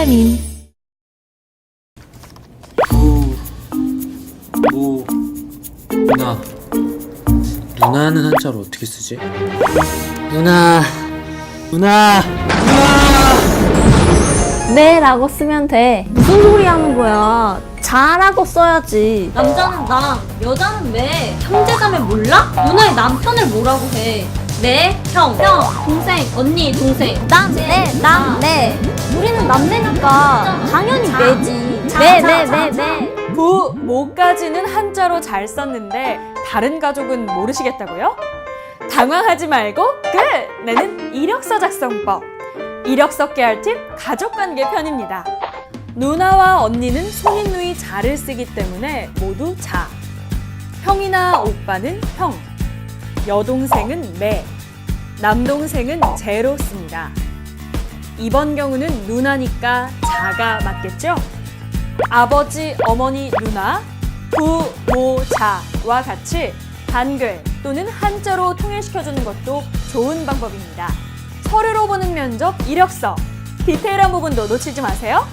비타민 부, 모, 누나. 누나는 한자로 어떻게 쓰지? 누나, 누나, 네라고 쓰면 돼. 무슨 소리 하는 거야? 자라고 써야지. 남자는 남, 여자는 매. 형제자매 몰라? 누나의 남편을 뭐라고 해? 내, 형, 형, 동생, 언니, 동생. 남, 네, 남, 네. 우리는 남매니까 당연히 매지. 네, 네, 네, 네. 부, 모까지는 한자로 잘 썼는데 다른 가족은 모르시겠다고요? 당황하지 말고 끝! 내는 이력서 작성법. 이력서 깨알 팁 가족관계 편입니다. 누나와 언니는 손인누이 자를 쓰기 때문에 모두 자. 형이나 오빠는 형. 여동생은 매. 남동생은 제로 씁니다. 이번 경우는 누나니까 자가 맞겠죠? 아버지, 어머니, 누나, 부, 모, 자와 같이 한글 또는 한자로 통일시켜주는 것도 좋은 방법입니다. 서류로 보는 면접 이력서. 디테일한 부분도 놓치지 마세요.